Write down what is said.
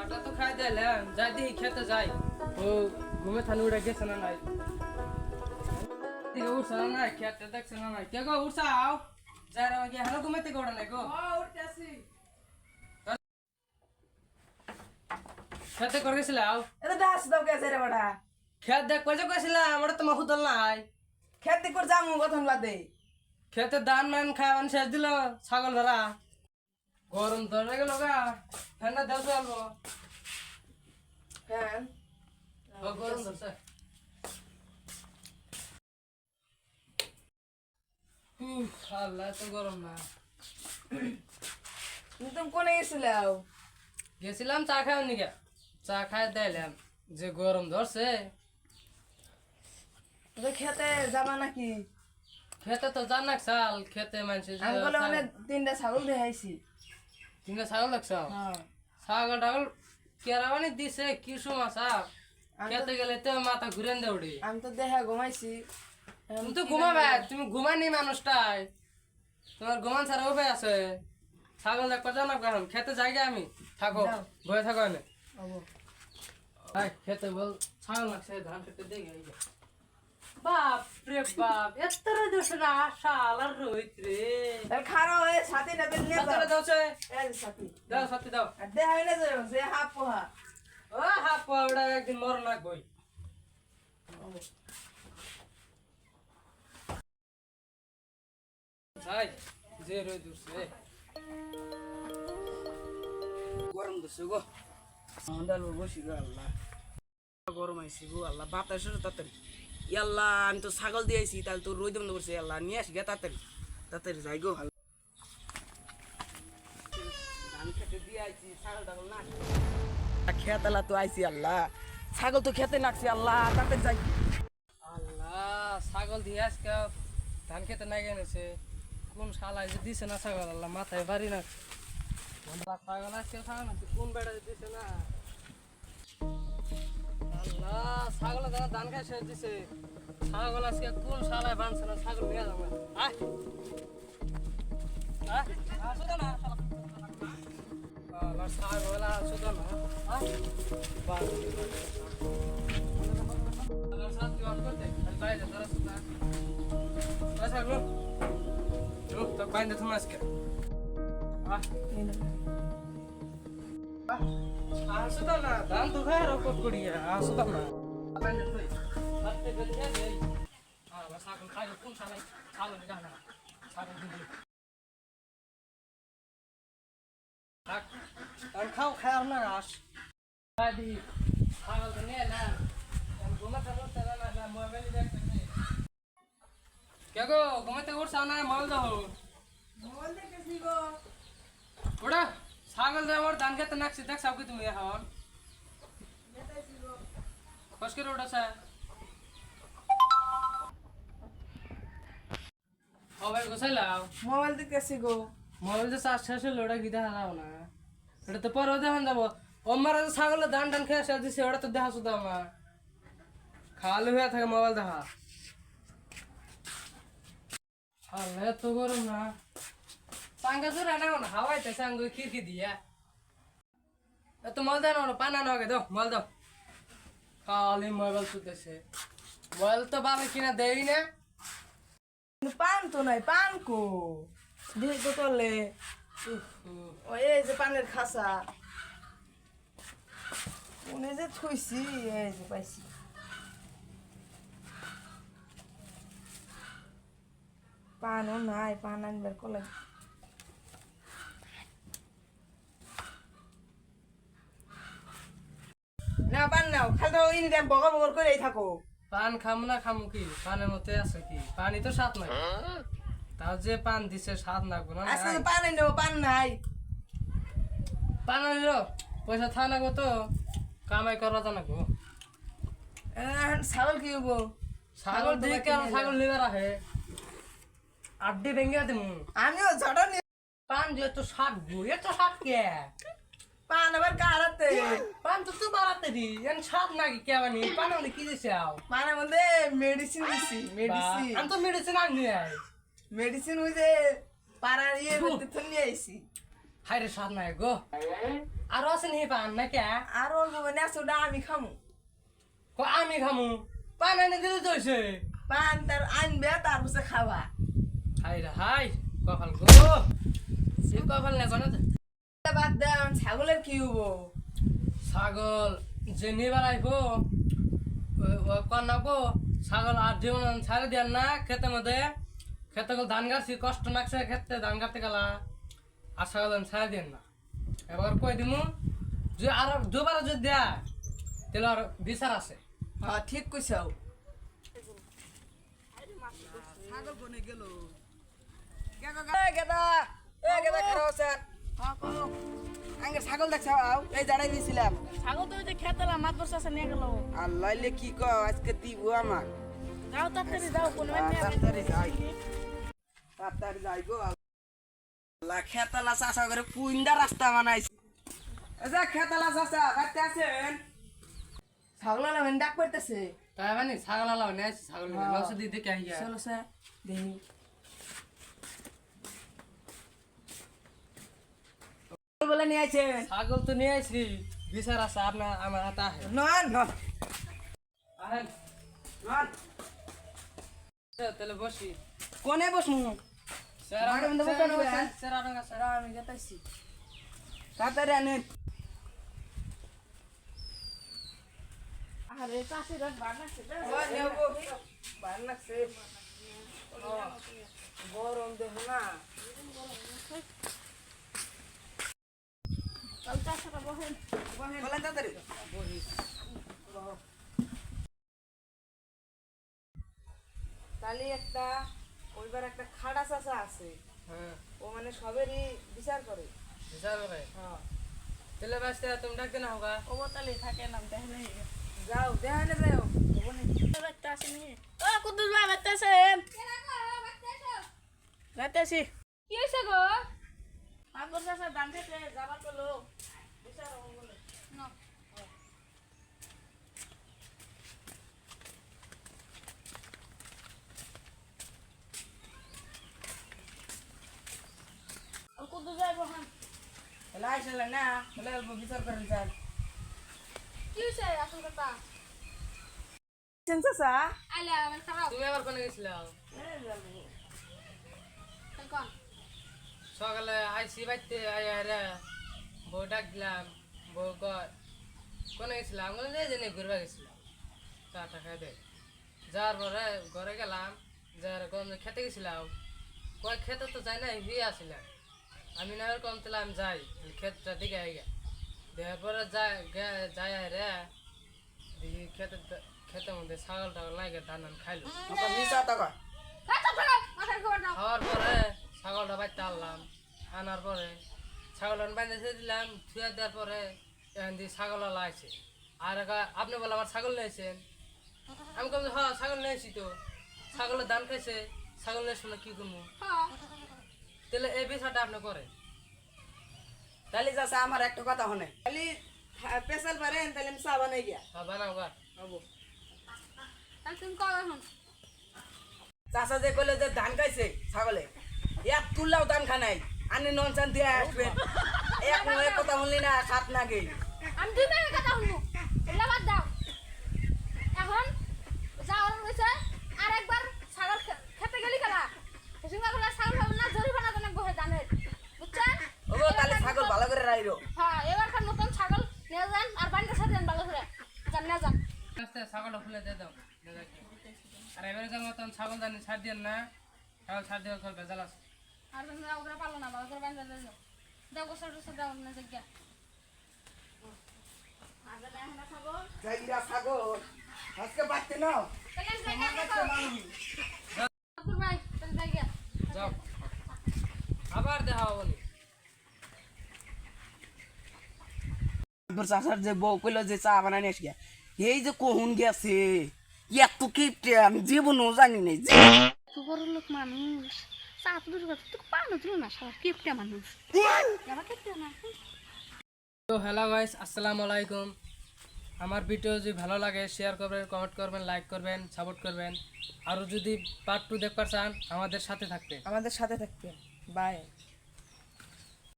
চাটা তো খাই দিলাম যাই দেখি খেতে যাই ও ঘুমে থানি উঠে গেছে না নাই দিকে উঠছে না নাই খেতে দেখছে না নাই কে গো উঠছাও যাই রে গিয়ে হ্যালো ঘুমে থেকে ওঠা নাই গো খেতে করে গেছিলাম এটা ডাস দাও কে রে বড়া খেত দেখ কইছে কইছিলাম আমার তো মাহুদল নাই খেতে কর যামু গঠন বাদে খেতে ধান মান খাওয়ান শেষ দিল ছাগল ধরা গরম ধরে গেল গা ঠান্ডা দেশ অল্প হ্যাঁ গরম ধরছে। আল্লাহ এত গরম না। তুমি তুমি কোনে গেছিলাও গেছিলাম চা খাওয়ার নিকে। চা খাই দিলাম যে গরম ধরছে। খেতে যাবা নাকি? খেতে তো জানাক চাল খেতে মানছে আমি মানে তিনটা ছাগল দেখাইছি। তিনটা ছাগল হ্যাঁ ছাগল টাগল কেরাবানি দিছে কি সময় সাপ আমি খেতে গেলে তো মাথা ঘুরেন দেউড়ি আমি তো দেখা ঘুমাইছি। তুমি তো ঘুমাবে তুমি ঘুমানি মানুষটাই। তোমার ঘুমান ছাড়া উপায় আছে? ছাগল দেখতে জানো কারণ খেতে যাই আমি। থাকো। বয়ে থাকো এনে। ভাই খেতে বল ছাগল লাগছে ধান খেতে দিয়ে বাপ রে বাপ এত দোষ না শালার রোহিত রে। তাহলে খারাপ হয়ে সাথে না দিন নিয়ে সাথে যাও দাও সে এই যে সাথী দাও সাথে দাও। আর দেখা হয় না যে যে হাফ পোহা। ও হাফ পাউডার একদিন মর না বই ভাই যে রই দূরছে গরম দিচ্ছে গো। বসি গো আল্লাহ। গরম গো আল্লাহ। বাতাস তাড়াতাড়ি। আল্লাহ আমি তো ছাগল দিয়েছি তাহলে তো রোদ বন্ধ করছে আল্লাহ নিয়ে আসি গে তাড়াতাড়ি। তাড়াতাড়ি যাই গো। ভালো ধান খেতে দিয়ে আইছি ছাগল টাগল না খেতালা তো আইছি আল্লাহ ছাগল তো খেতে নাকছি আল্লাহ তাড়াতাড়ি যাই। আল্লাহ, ছাগল দিয়ে আজকে ধান খেতে নাই গেছে কোন শালা যে দিছে না ছাগল, আল্লাহ, মাথায় বাড়ি না। ছাগল আজকে ছাগল কোন বেড়া দিছে না? আল্লাহ ছাগল দাদা ধান খাই শেষ দিছে। ছাগল আজকে কোন শালায় বানছে না, ছাগল নিয়ে যাবে আয়। আয়। আসো তো না, শালা। ছাগল আসো তো না। আয়। বাড়ি আল্লাহ সাথ দিওয়ান করতে খালি বাইরে আসো তো না ধান তো খায় রকম করিয়া আসো তো না বাইরে তুই হাতে বেঁধে দেই আল্লাহ ছাগল খাই কোন শালাই ছাগল জানা ছাগল দিবি থাক ধান ছাগল তো নিয়ে না ঘুমাতে উঠতে না না মোবাইল দেখতে নেই কে গো ঘুমাতে উঠছ না মোবাইল দাও ওটা ছাগল যে আমার ধান খেতে নাকছি দেখ সব কি তুমি এখন। খস করে উঠেছে মোবাইল গোসাইলাও মোবাইল দেখতেছি গো। মোবাইল যে চার্জ শেষ হলো ওটা কি দেখা না? এটা তো পরে দেখান যাব। আমার যে ছাগলের ধান টান খেয়ে শেষ দিছে ওটা তো দেখা শুধু আমার। খালি হয়ে থাকে মোবাইল দেখা। আল্লাহ এত গরম না। সাঙ্গা জোরে না না হাওয়াইতে সাঙ্গ খিড়কি দিয়া। এত মল দেন না পানা না দাও, মল দাও। খালি মোবাইল শুতেছে মোবাইল তো বাবে কিনা দেই না। পান তো নাই, পান কো? দিয়ে তো করলে। ও, এই যে পানের খাসা কোনে যে থইছি, এই যে পাইছি। পানও নাই, পান আনবার কলে না পান নাও। খালি তো ইনি টাইম বগর বগর করেই থাকো। পান খাম না খামু কি? পানের মধ্যে আছে কি? পানি তো স্বাদ নাই। তাও যে পান দিছে স্বাদ লাগবো না আজকে তো পান নেব পান নাই। পান আনিল পয়সা থা নাগবো তো। কামাই করা তো এখন ছাগল কি হব ছাগল দিয়ে কেন ছাগল লিবার আহে আড্ডি ভেঙে দিমু। আমিও ঝড় পান যে তো স্বাদ গো। এত স্বাদ কে? পান আবার কারাতে পান তো তো বাড়াতে দি এন স্বাদ নাকি কে বানি পান আমি কি দিছে আও? পানের মধ্যে মেডিসিন দিছি মেডিসিন আমি তো মেডিসিন আনি আই। মেডিসিন ওই যে পাড়ার ইয়ে করতে তো নিয়ে আইছি। হাই রে সার নাই গো। আরও আছে নি পান না কে আর অল্প মানে আছে ওটা আমি খামু। কো আমি খামু? পান এনে দিলে তো হইছে। পান তার আনবে তারপরে খাওয়া। হাই রে হাই কপাল গো। সে কপাল না কোন তা বাদ দেন ছাগলের কি হব? ছাগল যে নিবার আইবো কন্যাকো ছাগল আর জীবন ছাড়ে দেন না খেতে মধ্যে। খেতে গেলে ধান গাছি কষ্ট লাগছে খেতে ধান কাটতে গেলা আর ছাগল ছাড়ে দেন না। এবার কই দিমু যে আর দুবার যদি দেয় তাহলে আর বিচার আছে। হ্যাঁ ঠিক কইছাও ছাগল কোনে গেল। গেদা এ গেদা খারাপ আছেন হ্যাঁ কোনো আঙ্গে ছাগল দেখছাও এই জাড়াই দিছিলাম ছাগল তো ওই যে খেতেলাম মাছ বসে আছে নিয়ে গেল। আল্লাহ লে কি ক আজকে দিব আমার যাও তাড়াতাড়ি যাও কোনো তাড়াতাড়ি যাই। তাড়াতাড়ি যাই গো আল্লাহ। খেতালা চাষা করে পুইন্দা রাস্তা বানাইছে। আচ্ছা খেতালা চাষা কাটতে আছেন? ছাগলের আমি ডাক করতেছে তাই মানে ছাগল ছাগল দেখে আইয়া। চলো স্যার দেখি। বলে নিয়ে আইছেন ছাগল তো নিয়ে আসি বিচার আছে আপনার আমার হাতে নন নন। আহেন তাহলে বসি। কোনে বসমু স্যার মাঠের মধ্যে বসে আনবে? স্যার আপনার কাছে স্যার আমি গেতাইছি তাড়াতাড়ি আনেন। আরে চাষি রাত বাড়াচ্ছে ভালো লাগছে। গরম দেহ না চল চাষাটা বহেন বলেন তাড়াতাড়ি তাহলে একটা ওইবার একটা খাড়া চাষা আছে। হ্যাঁ। ও মানে সবেরই বিচার করে। বিচার করে? হ্যাঁ। তাহলে বাসতে তুমি ডাকতে না হোগা? ও বোতলে থাকে নাম দেখে নেই। যাও দেখানে যাও বাচ্চা আসেনি ও কুদ্দুস ভাই বাচ্চা আছেন যাইতেছি কি হয়েছে গো? আইসলে না। অল্প বিচার করেন স্যার। কি হয়েছে আসল কথা? চাষা আইলে আমার খারাপ। তুমি আবার কোনে গেছিলাম কোন? সকালে আইসি বাইতে আয়া রে বউ ডাক দিলাম বউ কয় কোনে গেছিলাম যে নিয়ে ঘুরবা গেছিলাম। চাটা খাই দে। যাওয়ার পরে ঘরে গেলাম যার কম খেতে গেছিলাম। কয় খেতে তো যাই না হিয়ে আসিলাম আমি না কম তাহলে যাই ক্ষেতটা দিকে আইগা দেওয়ার পরে যাই গে- যাই আয় রে। দেখি খেতে খেতের মধ্যে ছাগল টাগল লাগে ধান ধান খাইলো দাও। খাওয়ার পরে ছাগলটা বাইতে আনলাম আনার পরে ছাগল বাইতে দিলাম থুয়া দেওয়ার পরে এখান দিয়ে ছাগল লাইছে আর একা- আপনি বলে আমার ছাগল নিয়েছেন আমি কম হ্যাঁ ছাগল নিয়েছি তো। ছাগলের দাম খাইছে ছাগল নিয়ে শুনে কি করব? হ্যাঁ তাহলে এই বিষয়টা আপনি করেন। তাহলে চাষা আমার একটা কথা হনে তাহলে পেশাল পারেন তাহলে আমি চা বানাই গিয়া। হ্যাঁ বানাও গা হব। তাহলে তুমি কবে এখন চাষা যে কইলে যে ধান খাইছে ছাগলে এক তুললাও ধান খানাই আনি নন চান দিয়ে আসবেন এক এক কথা শুনলি না সাত না গেই আমি দুই কথা শুনব। এগুলা বাদ দাও। এখন যাওয়ার হয়েছে আর একবার ছাগল খেতে গেলি খেলা সিঙ্গা খেলা ছাগল খাব না জরিমানা দেন বহে জানের। বুঝছেন ও তাহলে ছাগল ভালো করে রাইরো হ্যাঁ এবারকার নতুন ছাগল নিয়ে যান আর বাড়িতে সাথে যান ভালো করে। যান নিয়ে যান। আস্তে ছাগলটা খুলে দিয়ে দাও। আর এবারে মতন ছাগল জানি ছাড় দিয়ে না। ছাগল ছাড় দিয়ে করবে জ্বালাস। আর তুমি করে পারল না ভালো করে বাড়িতে যাও যাও গোসল টোসল যাও না জায়গা আজকে বাড়তে নাও। আবার দেখা বলি। চাষার যে বউ কইলো যে চা বানানি আসি গিয়া এই যে কহুন গেছে এত কিপটে আমি জীবনও জানি নাই। বড় লোক মানুষ। চাপ দূর কথা তোকে পানো না সারা কেপটা মানুষ। আমার কিপটা না। তো হ্যালো গাইস আসসালামু আলাইকুম। আমার ভিডিও যদি ভালো লাগে শেয়ার করবেন কমেন্ট করবেন লাইক করবেন সাপোর্ট করবেন। আরও যদি পার্ট টু দেখতে চান আমাদের সাথে থাকতে আমাদের সাথে থাকতে বাই